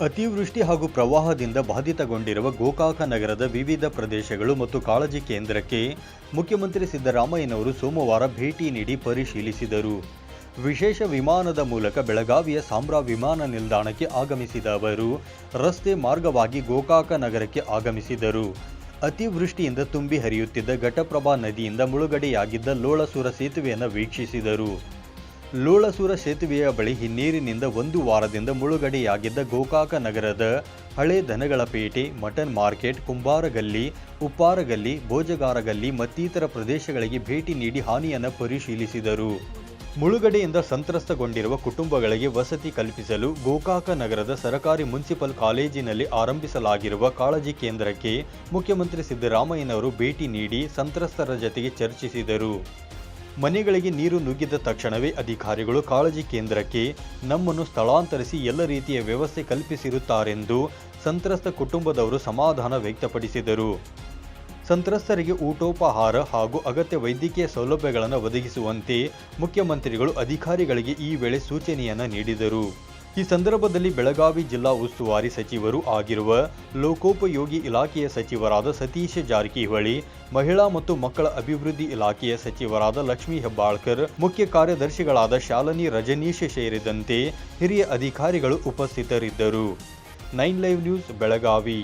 ಅತಿವೃಷ್ಟಿ ಹಾಗೂ ಪ್ರವಾಹದಿಂದ ಬಾಧಿತಗೊಂಡಿರುವ ಗೋಕಾಕ ನಗರದ ವಿವಿಧ ಪ್ರದೇಶಗಳು ಮತ್ತು ಕಾಳಜಿ ಕೇಂದ್ರಕ್ಕೆ ಮುಖ್ಯಮಂತ್ರಿ ಸಿದ್ದರಾಮಯ್ಯನವರು ಸೋಮವಾರ ಭೇಟಿ ನೀಡಿ ಪರಿಶೀಲಿಸಿದರು. ವಿಶೇಷ ವಿಮಾನದ ಮೂಲಕ ಬೆಳಗಾವಿಯ ಸಾಂಬ್ರಾ ವಿಮಾನ ನಿಲ್ದಾಣಕ್ಕೆ ಆಗಮಿಸಿದ ಅವರು, ರಸ್ತೆ ಮಾರ್ಗವಾಗಿ ಗೋಕಾಕ ನಗರಕ್ಕೆ ಆಗಮಿಸಿದರು. ಅತಿವೃಷ್ಟಿಯಿಂದ ತುಂಬಿ ಹರಿಯುತ್ತಿದ್ದ ಘಟಪ್ರಭಾ ನದಿಯಿಂದ ಮುಳುಗಡೆಯಾಗಿದ್ದ ಲೋಳಸೂರ ಸೇತುವೆಯನ್ನು ವೀಕ್ಷಿಸಿದರು. ಲೋಳಸೂರ ಸೇತುವೆಯ ಬಳಿ ಹಿನ್ನೀರಿನಿಂದ ಒಂದು ವಾರದಿಂದ ಮುಳುಗಡೆಯಾಗಿದ್ದ ಗೋಕಾಕ ನಗರದ ಹಳೆ ದನಗಳ ಪೇಟೆ, ಮಟನ್ ಮಾರ್ಕೆಟ್, ಕುಂಬಾರಗಲ್ಲಿ, ಉಪ್ಪಾರಗಲ್ಲಿ, ಭೋಜಗಾರಗಲ್ಲಿ ಮತ್ತಿತರ ಪ್ರದೇಶಗಳಿಗೆ ಭೇಟಿ ನೀಡಿ ಹಾನಿಯನ್ನು ಪರಿಶೀಲಿಸಿದರು. ಮುಳುಗಡೆಯಿಂದ ಸಂತ್ರಸ್ತಗೊಂಡಿರುವ ಕುಟುಂಬಗಳಿಗೆ ವಸತಿ ಕಲ್ಪಿಸಲು ಗೋಕಾಕ ನಗರದ ಸರಕಾರಿ ಮುನ್ಸಿಪಲ್ ಕಾಲೇಜಿನಲ್ಲಿ ಆರಂಭಿಸಲಾಗಿರುವ ಕಾಳಜಿ ಕೇಂದ್ರಕ್ಕೆ ಮುಖ್ಯಮಂತ್ರಿ ಸಿದ್ದರಾಮಯ್ಯನವರು ಭೇಟಿ ನೀಡಿ ಸಂತ್ರಸ್ತರ ಜತೆಗೆ ಚರ್ಚಿಸಿದರು. ಮನೆಗಳಿಗೆ ನೀರು ನುಗ್ಗಿದ ತಕ್ಷಣವೇ ಅಧಿಕಾರಿಗಳು ಕಾಳಜಿ ಕೇಂದ್ರಕ್ಕೆ ನಮ್ಮನ್ನು ಸ್ಥಳಾಂತರಿಸಿ ಎಲ್ಲ ರೀತಿಯ ವ್ಯವಸ್ಥೆ ಕಲ್ಪಿಸಿರುತ್ತಾರೆಂದು ಸಂತ್ರಸ್ತ ಕುಟುಂಬದವರು ಸಮಾಧಾನ ವ್ಯಕ್ತಪಡಿಸಿದರು. ಸಂತ್ರಸ್ತರಿಗೆ ಊಟೋಪಹಾರ ಹಾಗೂ ಅಗತ್ಯ ವೈದ್ಯಕೀಯ ಸೌಲಭ್ಯಗಳನ್ನು ಒದಗಿಸುವಂತೆ ಮುಖ್ಯಮಂತ್ರಿಗಳು ಅಧಿಕಾರಿಗಳಿಗೆ ಈ ವೇಳೆ ಸೂಚನೆಯನ್ನು ನೀಡಿದರು. ಈ ಸಂದರ್ಭದಲ್ಲಿ ಬೆಳಗಾವಿ ಜಿಲ್ಲಾ ಉಸ್ತುವಾರಿ ಸಚಿವರು ಆಗಿರುವ ಲೋಕೋಪಯೋಗಿ ಇಲಾಖೆಯ ಸಚಿವರಾದ ಸತೀಶ ಜಾರಕಿಹೊಳಿ, ಮಹಿಳಾ ಮತ್ತು ಮಕ್ಕಳ ಅಭಿವೃದ್ಧಿ ಇಲಾಖೆಯ ಸಚಿವರಾದ ಲಕ್ಷ್ಮೀ ಹೆಬ್ಬಾಳ್ಕರ್, ಮುಖ್ಯ ಕಾರ್ಯದರ್ಶಿಗಳಾದ ಶಾಲಿನಿ ರಜನೀಶ್ ಸೇರಿದಂತೆ ಹಿರಿಯ ಅಧಿಕಾರಿಗಳು ಉಪಸ್ಥಿತರಿದ್ದರು. Nine live news, Belagavi.